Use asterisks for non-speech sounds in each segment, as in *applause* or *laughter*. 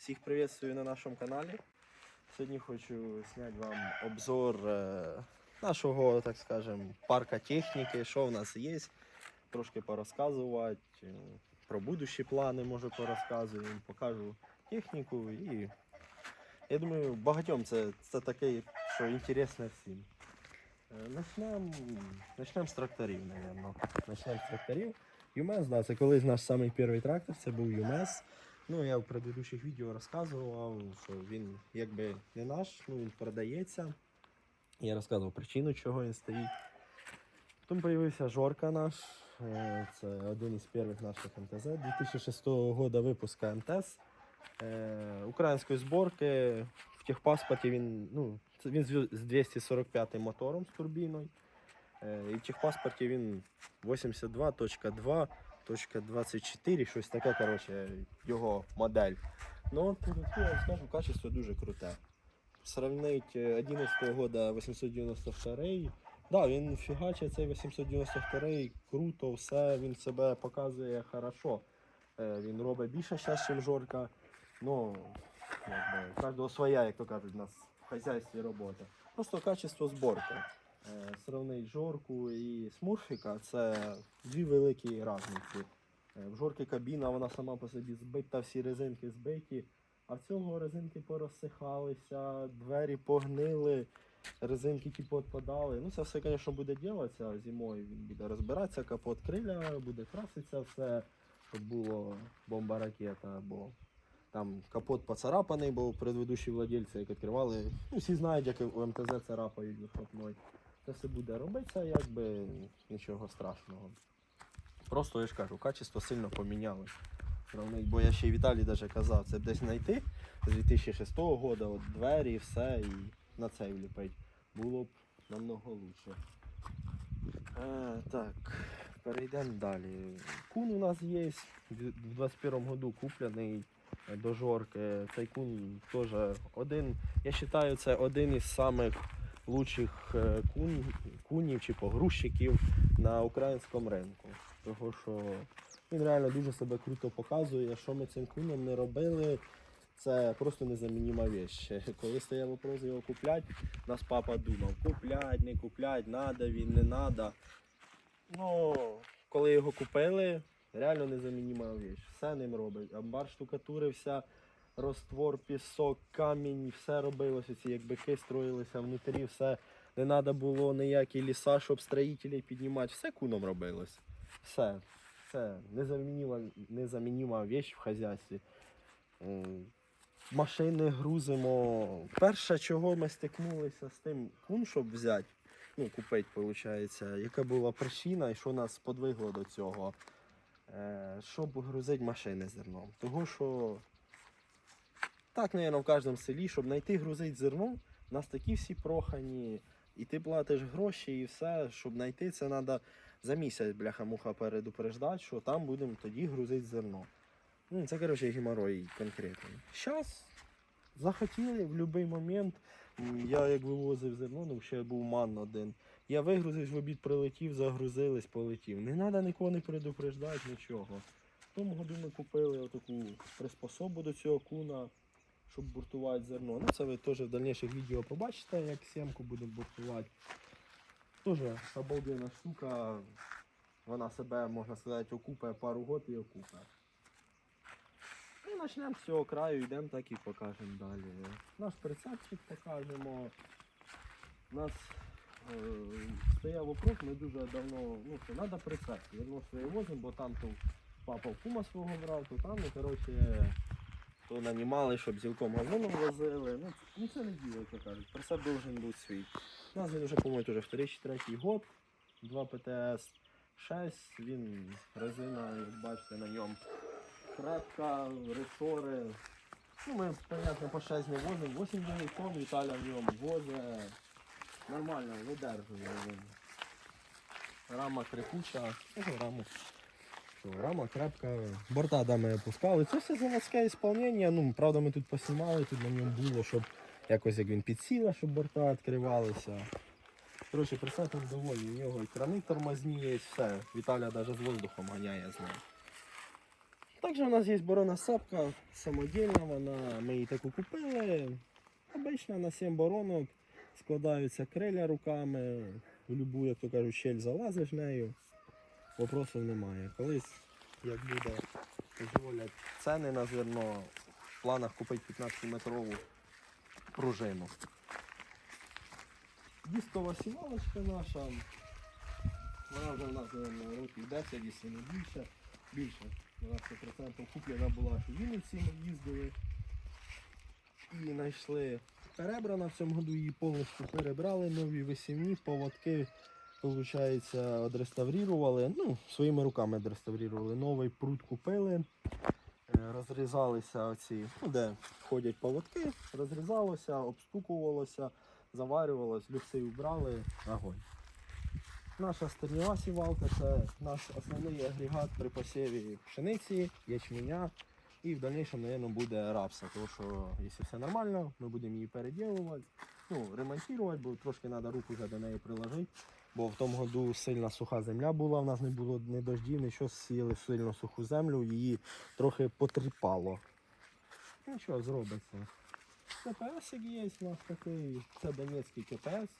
Всіх приветствую на нашому каналі. Сьогодні хочу зняти вам обзор е, нашого, так скажем, парка техніки, що в нас є. Трошки порозказувати. Про будущі плани може порозказую, покажу техніку і я думаю, багатьом це, це таке, що інтересне всім. Е, Начнемо начнем з тракторів, мабуть. Начнемо з тракторів. ЮМЕС, да, це колись наш самий перший трактор, це був ЮМЕС. Ну, я в предыдущих відео розказував, що він якби не наш, ну він продається. Я розказував причину, чого він стоїть. Потім з'явився Жорка наш. е, Це один із перших наших МТЗ. 2006 року випуска МТЗ. е, Української зборки. В техпаспорті він, ну, він з з 245 мотором з турбіною. Е, І в техпаспорті він 82.2.24, щось таке, коротше, його модель. Ну, от, я вам скажу, качество дуже круте. Сравнить е, 11 года 892 Да, він фігачить цей 892 круто, все, він себе показує хорошо. Е, Він робить більше зараз, ніж Жорка. Ну, якби, кожного своя, як то кажуть, у нас в хазяйстві робота. Просто качество зборки. Е, Сравнить Жорку і Смурфіка це дві великі різниці. Е, В Жорки кабіна, вона сама по собі збита, всі резинки збиті, а в цього резинки порозсихалися, двері погнили, резинки типу відпадали. Ну це все, звісно, буде робитися зимою. Він буде розбиратися, капот криля, буде краситися все, щоб було бомба ракета, бо там капот поцарапаний, бо предыдущі владельці, як відкривали, ну всі знають, як у МТЗ царапають вихлопною. Це все буде робитися, якби нічого страшного. Просто я ж кажу, качество сильно помінялось. Бо я ще й Віталій даже казав, це десь знайти з 2006 року, от двері, все, і на цей вліпить. Було б намного лучше. Е, так, перейдемо далі. Кун у нас є в 21 году куплений до Жорки. Цей кун теж один, я вважаю, це один із самих лучших е, кун, кунів чи погрузчиків на українському ринку. Того що він реально дуже себе круто показує. Що ми цим куном не робили, це просто незамініма віч. *laughs* Коли стояв вопрос його купляти, нас папа думав, куплять, не куплять, надо він, не надо. Ну, коли його купили, реально незамініма віч. Все ним робить. Амбар штукатурився, роствор, пісок, камінь, все робилося, ці як бики строїлися внутрі, все. Не треба було ніякі ліса, щоб строїтелі піднімати. Все куном робилось. Все. Все. Незамініма, незамініма віч в хазяйстві. Машини грузимо. Перше, чого ми стикнулися з тим кун, щоб взяти, ну, купити, виходить, яка була причина і що нас подвигло до цього, е, щоб грузити машини зерном. Того що так, мабуть, в кожному селі, щоб знайти грузити зерно, у нас такі всі прохані, і ти платиш гроші і все, щоб знайти, це треба за місяць, бляха-муха, передупреждати, що там будемо тоді грузити зерно. Ну, це, коротше, геморрой конкретний. Зараз захотіли в будь-який момент. Я як вивозив зерно, ну ще був ман один. Я вигрузив в обід, прилетів, загрузились, полетів. Не треба нікого не предупреждати, нічого. В тому году ми купили отаку приспособу до цього куна, щоб буртувати зерно. Ну, це ви теж в дальніших відео побачите, як сімку будемо буртувати. Тоже обалденна штука. Вона себе, можна сказати, окупає пару год і окупає. І почнемо з цього краю, йдемо так і покажемо далі. Наш прицепчик покажемо. У нас е, стояв вопрос, ми дуже давно, ну що, треба прицеп. Верно своє возимо, бо там то папа кума свого брав, то там, ну, коротше, то нанімали, щоб зілком газоном возили. Ну, ну це не діло, як кажуть. Прицеп должен бути свій. У нас він вже, по-моєму, вже вторий чи третій год. 2 ПТС 6, він резина, як бачите, на ньому крепка, ресори. Ну, ми, понятно, по 6 не возимо, 8 тонн, Віталя в ньому возить. Нормально, видержує. Рама крепуча, ну, раму. Що, рама крепка, борта да, ми опускали. Це все заводське ісполнення. Ну, правда, ми тут поснімали, тут на ньому було, щоб якось як він підсіла, щоб борта відкривалися. Коротше, присадок доволі, у нього і крани тормозні є, все. Віталя навіть з воздухом ганяє з ним. Також у нас є борона сапка, самодільна вона, ми її таку купили. Обично на 7 боронок складаються криля руками, в любу, як то кажуть, щель залазиш нею. Вопросів немає. Колись, як буде, дозволять ціни на зерно, в планах купити 15-метрову пружину. Дискова сівалочка наша. Вона вже в нас наверно, років 10, якщо не більше. Більше. Вона 100% куплена була, що в Вінниці ми їздили. І знайшли перебрана в цьому году, її повністю перебрали, нові висівні, поводки, виходить, одреставрували. Ну, своїми руками одреставрували. Новий прут купили. Е, Розрізалися оці, ну, де ходять поводки, розрізалося, обстукувалося, заварювалось, люкси убрали, огонь. Наша стернєва сівалка це наш основний агрегат при посіві пшениці, ячменя і в дальнейшем, мабуть, буде рапса. Тому що, якщо все нормально, ми будемо її переділувати, ну, ремонтувати, бо трошки треба руку вже до неї приложити. Бо в тому году сильна суха земля була, в нас не було ні дождів, нічого, сіяли сильно суху землю, її трохи потріпало. Нічого, зробиться. КПС є у нас такий, це Донецький КПС.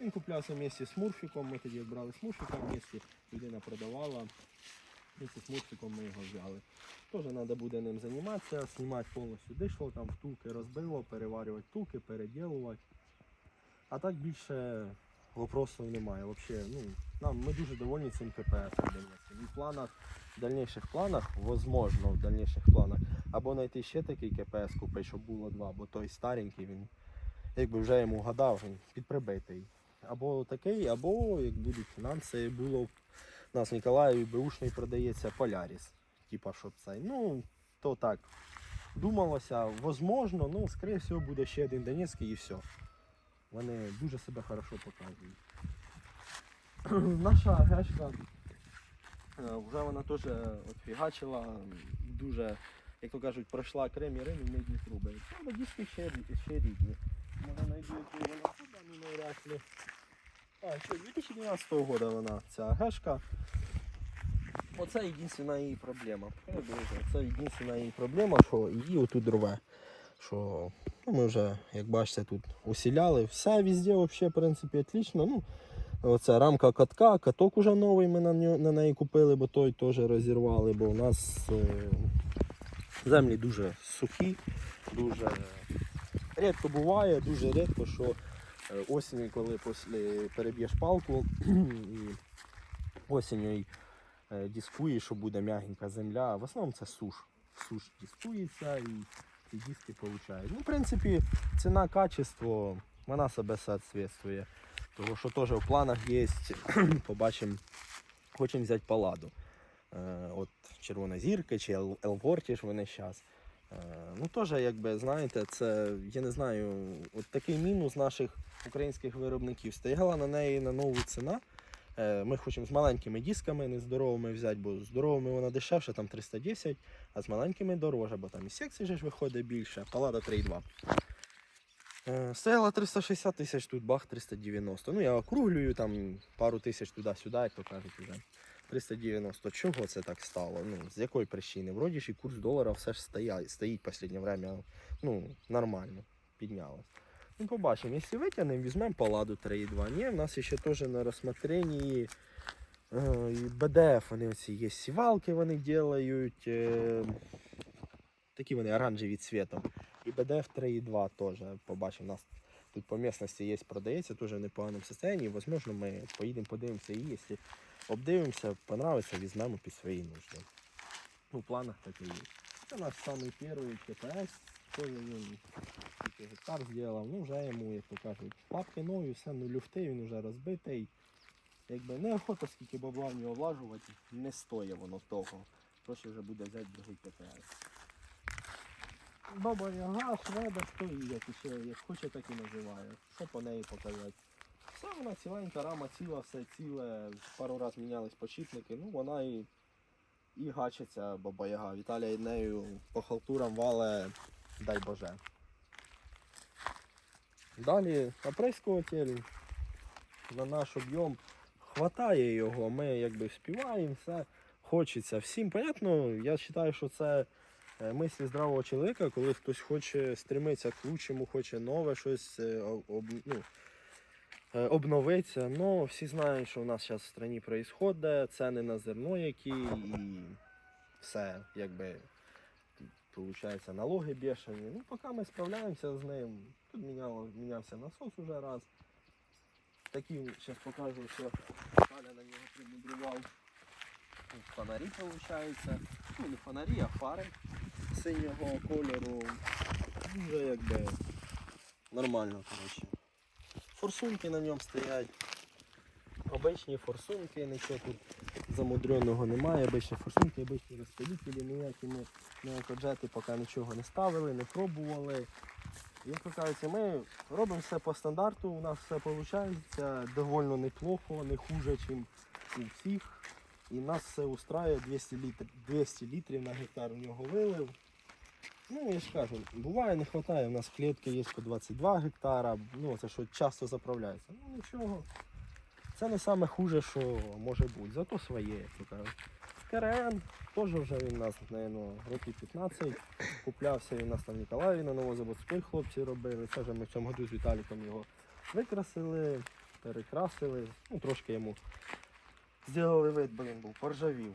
Він куплявся вместе з Мурфіком, ми тоді брали з Мурфіком вместе, людина продавала. Вместе з Мурфіком ми його взяли. Теж треба буде ним займатися, знімати повністю дишло, там втулки розбило, переварювати втулки, переділувати. А так більше вопросів немає. Вообще, ну, нам, ми дуже довольні цим КПС в планах, в дальніших планах, возможно, в дальніших планах, або знайти ще такий КПС купити, щоб було два, бо той старенький він, якби вже йому гадав, він підприбитий. Або такий, або як будуть фінанси, було в нас в Ніколаєві беушний продається Поляріс. Типа, щоб цей. Ну, то так. Думалося, возможно, ну, скоріше всього, буде ще один Донецький і все. Вони дуже себе хорошо показують. *clears throat* Наша гешка, е, вже вона теж отфігачила, дуже, як то кажуть, пройшла Крим і Рим і мідні труби. Ну, диски ще, рідні. Може знайду, яку вона буде, ну навряд ли. А, що, 2012 року вона, ця гешка. Оце єдина її проблема. Це єдина її проблема, що її отут рве. Що ну, ми вже, як бачите, тут усіляли. Все везде взагалі, в принципі, отлично. Ну, оце рамка катка, каток уже новий ми на, ньо- на неї купили, бо той теж розірвали, бо у нас е, землі дуже сухі, дуже рідко буває, дуже рідко, що е, осінню, коли переб'єш палку *clears throat* і осінню й, е, дискує, що буде м'ягенька земля. В основному це суш. Суш дискується і ці диски получають. Ну, в принципі, ціна, качество, вона себе соответствує. Тому що теж в планах є, *clears throat* побачимо, хочемо взяти паладу. Е, от Червона зірка чи Ел- Елворті ж вони зараз. Ну теж, якби, знаєте, це, я не знаю, от такий мінус наших українських виробників. Стояла на неї на нову ціна. Е, Ми хочемо з маленькими дисками, не здоровими взяти, бо здоровими вона дешевша, там 310, а з маленькими дороже, бо там і секцій же ж виходить більше. Палада 3,2. Е, Стояла 360 тисяч, тут бах 390. Ну я округлюю там пару тисяч туди-сюди, як то кажуть вже. 390. Чого це так стало? Ну, з якої причини? Вроді ж і курс долара все ж стоїть в останнє время, ну, нормально, піднялось. Ну, побачимо, якщо витягнемо, візьмемо паладу 3,2. Ні, в нас ще теж на розсмотренні е, БДФ, вони оці є сівалки, вони делають. Е, такі вони оранжеві цвітом. І БДФ 3,2 теж побачимо. У нас тут по місцевості є, продається, теж в непоганому стані. Возможно, ми поїдемо, подивимося і якщо обдивимося, понравиться, візьмемо під свої нужди. Ну, в планах таке є. Це наш самий перший КПС, теж він гектар зробив, ну вже йому, як то кажуть, лапки нові, все, ну люфти, він вже розбитий. Якби неохота скільки бабла в нього влажувати, не стоїть воно того. Проще вже буде взяти другий КПС. Баба Яга, шведа, хто її ще, як хоче, так і називає. Що по неї показати? Все вона ціленька, рама ціла, все ціле. Пару раз мінялись почіпники, ну вона і, і гачиться баба Яга. Віталія нею по халтурам вале, дай Боже. Далі оприскуватель на наш об'єм хватає його, ми якби співаємо все. хочеться. Всім, понятно, я вважаю, що це е, мислі здравого чоловіка, коли хтось хоче стремитися к лучшому, хоче нове щось е, об, ну, е, обновитися. Ну, всі знають, що в нас зараз в країні відбувається, ціни на зерно які і все, якби. Получається, налоги бешені. Ну, поки ми справляємося з ним. Тут міняло, мінявся насос уже раз. Такі, зараз покажу, що Аля на нього примудрував. Фонарі виходить. Ну, не фонарі, а фари синього кольору. Дуже якби нормально, коротше. Форсунки на ньому стоять. Обичні форсунки, нічого тут замудреного немає. Обичні форсунки, обичні розпилителі, ніякі ми на екоджети поки нічого не ставили, не пробували. Як ви ми робимо все по стандарту, у нас все виходить доволі неплохо, не хуже, ніж у всіх. І нас все устраює 200 літрів, 200 літрів на гектар у нього вилив. Ну, я ж кажу, буває, не вистачає. У нас клітки є по 22 гектара, ну це що часто заправляється. Ну нічого. Це не саме хуже, що може бути. Зато своє, як то кажуть. КРН, теж вже він у нас, мабуть, років 15. Куплявся він у нас там Ніколаєві на Новозаводській хлопці робили. Це вже ми в цьому году з Віталіком його викрасили, перекрасили. Ну, трошки йому зробили вид, бо він був поржавів.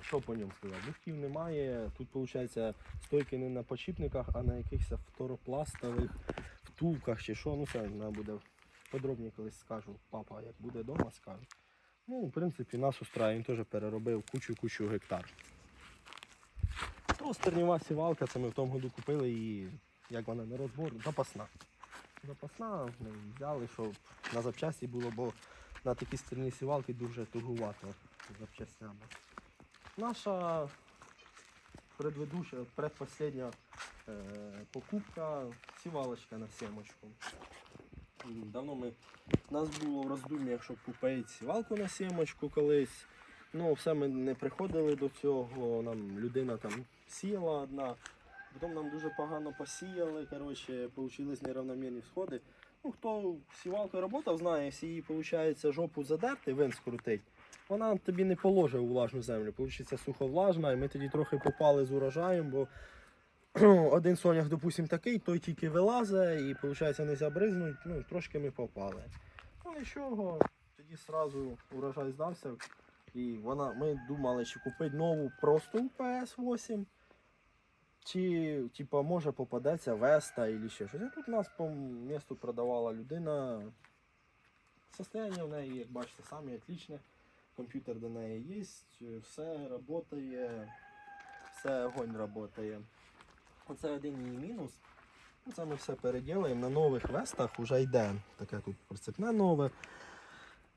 Що по ньому сказати? Люфтів немає. Тут, виходить, стойки не на почіпниках, а на якихось фторопластових втулках чи що. Ну, це треба буде подробніше колись скажу. Папа, як буде вдома, скаже. Ну, в принципі, нас устраює, він теж переробив кучу-кучу гектар. То стернєва сівалка, це ми в тому году купили і як вона на розбор, запасна. Запасна ми взяли, щоб на запчасті було, бо на такі стерні сівалки дуже тугувато запчастями. Наша предведуща, предпоследня е, покупка сівалочка на сімочку. Давно ми у нас було в роздум'ях, щоб купити сівалку на сімочку колись. Ну, все ми не приходили до цього. Нам людина там сіяла одна. Потім нам дуже погано посіяли. Коротше, получились неравномірні сходи. Ну, хто сівалкою працював, знає, якщо її виходить жопу задерти, вин скрутить, вона тобі не положить у влажну землю. Получиться суховлажна, і ми тоді трохи попали з урожаєм, бо *clears throat* один сонях, допустим, такий, той тільки вилазить і виходить не забризнуть, ну, трошки ми попали. Ну нічого, тоді одразу урожай здався. І вона, ми думали, чи купити нову просто PS8, чи типа, може попадеться Веста або ще щось. А тут нас по місту продавала людина. Состояние в неї, як бачите, самі отличне. Комп'ютер до неї є, все працює, все огонь працює. Оце один її мінус. Ну, Це ми все переділаємо. На нових вестах вже йде таке тут прицепне нове.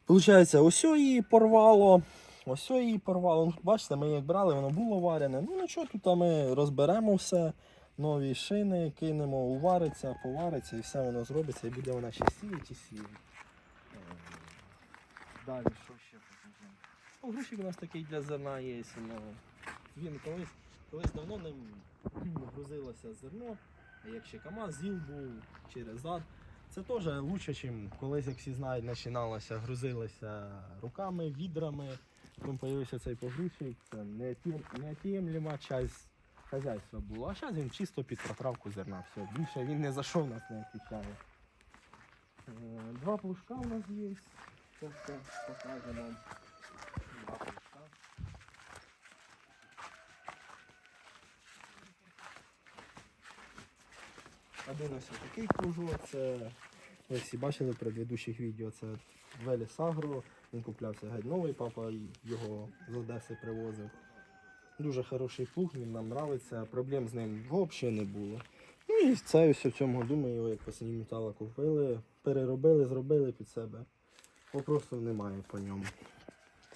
Получається, ось її порвало. Ось її порвало. Ну, бачите, ми як брали, воно було варене. Ну нічого, тут ми розберемо все. Нові шини кинемо, увариться, повариться і все воно зробиться, і буде вона ще сіяти і сіяти. Далі, що ще покажемо? Ну, грушик у нас такий для зерна є. Він колись, колись давно ним грузилося зерно, як ще КАМАЗ зіл був через зад. Це теж краще, ніж колись, як всі знають, починалося, грузилося руками, відрами. Потім з'явився цей погрузчик, це неотємлема часть хазяйства була. А зараз він чисто під проправку зерна. Все, більше він не за що нас не відповідає. Е, Два плужка у нас є. Все покажемо. Два плужка. Один ось такий кружок, це ви всі бачили в предыдущих відео, це Веліс Агро. Він куплявся геть новий, папа його з Одеси привозив. Дуже хороший плуг, він нам подобається, проблем з ним взагалі не було. Ну і це ось в цьому году ми його як по сині метала купили, переробили, зробили під себе. Вопросів немає по ньому.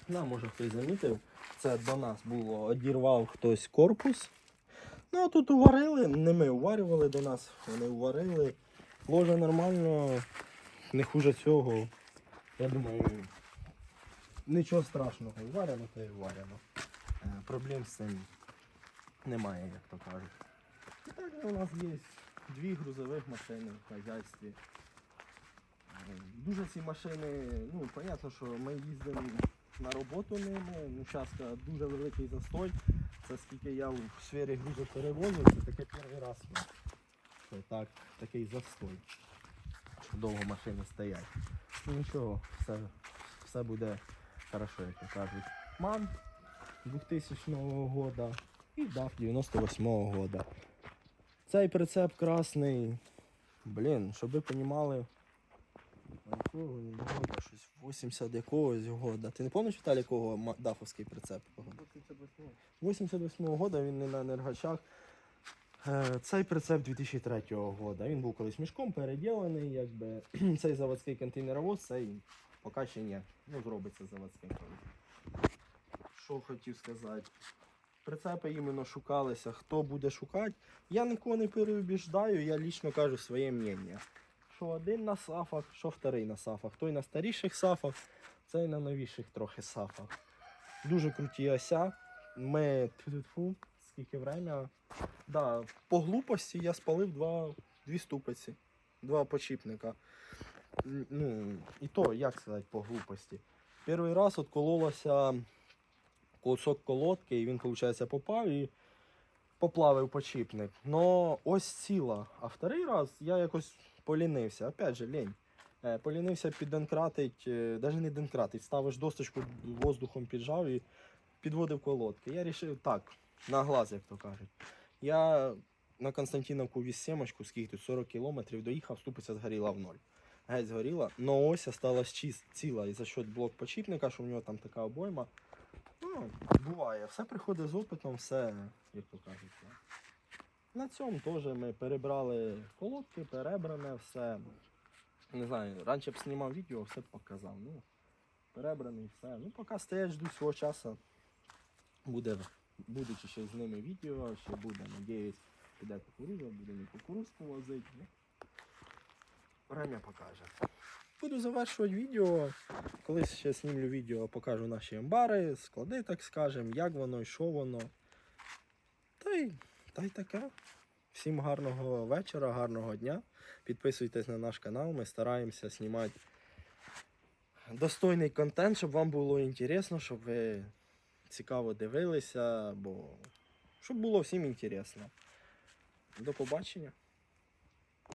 Да, може хтось замітив, це до нас було, одірвав хтось корпус. Ну а тут уварили, не ми уварювали до нас, вони уварили. Ложе нормально, не хуже цього. Я думаю, нічого страшного. Уварено, то і уварено. Е, Проблем з цим немає, як то кажуть. І так у нас є дві грузових машини в хазяйстві. Е, Дуже ці машини, ну, понятно, що ми їздимо на роботу ними. Ну, зараз дуже великий застой. Це скільки я в сфері грузоперевозу, це таке перший раз. Що так, такий застой. Що довго машини стоять. Ну нічого, все, все буде хорошо, як то кажуть. МАН 2000 года і DAF 98 года. Цей прицеп красний. Блін, щоб ви розуміли, якого він года, щось 80 якогось года. Ти не пам'ятаєш, Віталій, якого дафовський прицеп? 88 года він не на енергачах. Е, Цей прицеп 2003 года. Він був колись мішком переділений, якби *clears throat* цей заводський контейнеровоз, цей поки ще ні. Ну, зробиться заводським. Що хотів сказати? Прицепи іменно шукалися. Хто буде шукати? Я нікого не переубіждаю, я лічно кажу своє мнення. Що один на сафах, що вторий на сафах. Той на старіших сафах, цей на новіших трохи сафах. Дуже круті ося. Ми тьфу-тьфу, скільки время. Да, по глупості я спалив два, дві ступиці, два почіпника. Ну, і то, як сказати, по глупості. Перший раз откололося кусок колодки, і він, виходить, попав і поплавив почіпник. Но ось ціла. А вторий раз я якось полінився. Опять же, лень. Е, Полінився підденкратить, навіть не денкратить, ставиш досточку воздухом піджав і підводив колодки. Я вирішив так, на глаз, як то кажуть. Я на Константиновку віз сімочку, скільки тут 40 кілометрів, доїхав, ступиця згоріла в ноль. Геть згоріла, но ось осталась ціла. І за счет блок почіпника, що в нього там така обойма. Ну, буває, все приходить з опитом, все, як то кажуть. На цьому теж ми перебрали колодки, перебране все. Не знаю, раніше б знімав відео, все б показав. Ну, перебраний все. Ну, поки стоять, жду свого часу. Буде, будуть ще з ними відео, ще буде, надіюсь, піде кукуруза, буде не кукурузку возити. Ну, время покаже. Буду завершувати відео. Колись ще знімлю відео, покажу наші амбари, склади, так скажемо, як воно і що воно. Та й, та й таке. Всім гарного вечора, гарного дня. Підписуйтесь на наш канал, ми стараємося знімати достойний контент, щоб вам було інтересно, щоб ви цікаво дивилися, бо щоб було всім інтересно. До побачення.